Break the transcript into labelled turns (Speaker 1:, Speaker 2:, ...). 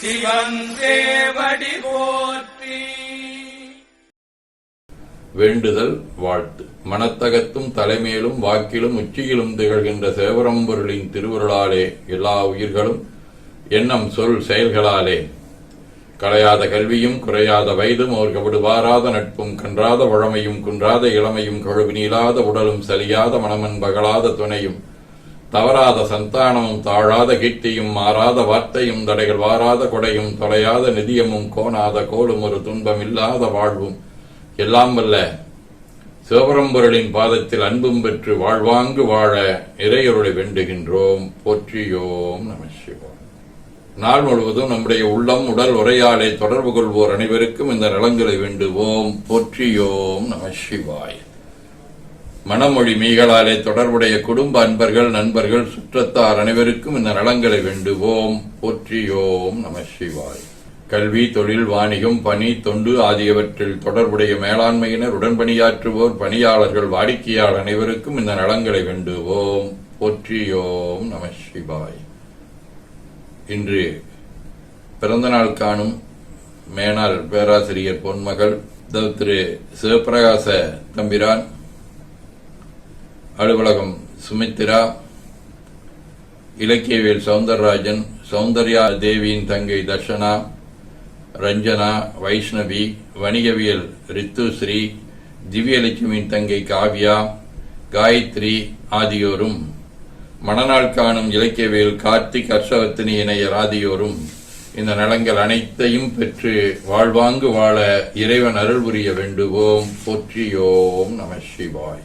Speaker 1: சிவன் போற்றி.
Speaker 2: வேண்டுதல் வாழ்த்து. மனத்தகத்தும் தலைமையிலும் வாக்கிலும் உச்சியிலும் திகழ்கின்ற சேவரம்பொருளின் திருவருளாலே எல்லா உயிர்களும் எண்ணம் சொல் செயல்களாலே. களையாத கல்வியும் குறையாத வயதும் அவர்கள் விடுவாராத நட்பும் கன்றாத வழமையும் குன்றாத இளமையும் கழுவு நீளாத உடலும் சலியாத மனமன் பகலாத துணையும் தவறாத சந்தானமும் தாழாத கீர்த்தியும் மாறாத வார்த்தையும் தடைகள் வாராத கொடையும் தொலையாத நிதியமும் கோணாத கோலும் ஒரு துன்பம் இல்லாத வாழ்வும். எல்லாம் வல்ல சிவபரம்பொருளின் பாதத்தில் அன்பும் பெற்று வாழ்வாங்கு வாழ இறையொருளை வேண்டுகின்றோம். போற்றியோம் நம சிவாய். நாள் முழுவதும் நம்முடைய உள்ளம் உடல் உரையாடை தொடர்பு கொள்வோர் அனைவருக்கும் இந்த நலங்களை வேண்டுவோம். போற்றியோம் நம சிவாய். மனமொழி மீகளாலே தொடர்புடைய குடும்ப அன்பர்கள் நண்பர்கள் சுற்றத்தார் அனைவருக்கும் இந்த நலங்களை வேண்டுவோம். போற்றியோம் நம சிவாய். கல்வி தொழில் வாணிகம் பணி தொண்டு ஆகியவற்றில் தொடர்புடைய மேலாண்மையினர் உடன்பணியாற்றுவோர் பணியாளர்கள் வாடிக்கையாளர் அனைவருக்கும் இந்த நலங்களை வேண்டுவோம். போற்றியோம் நம சிவாய். இன்று பிறந்தநாள் காணும் மேனாள் பேராசிரியர் பொன்மகள் திரு- சிவபிரகாச தம்பிரான் அலுவலகம் சுமித்ரா இலக்கியவியல் சவுந்தரராஜன் சௌந்தர்யா தேவியின் தங்கை தர்ஷனா ரஞ்சனா வைஷ்ணவி வணிகவியல் ரித்துஸ்ரீ திவ்யலட்சுமியின் தங்கை காவ்யா காயத்ரி ஆகியோரும் மணநாள் காணும் இலக்கியவியல் கார்த்திக் ஹர்ஷவர்த்தினி இணையர் ஆகியோரும் இந்த நலங்கள் அனைத்தையும் பெற்று வாழ்வாங்கு வாழ இறைவன் அருள் புரிய வேண்டுவோம். போற்றியோம் நம சிவாய்.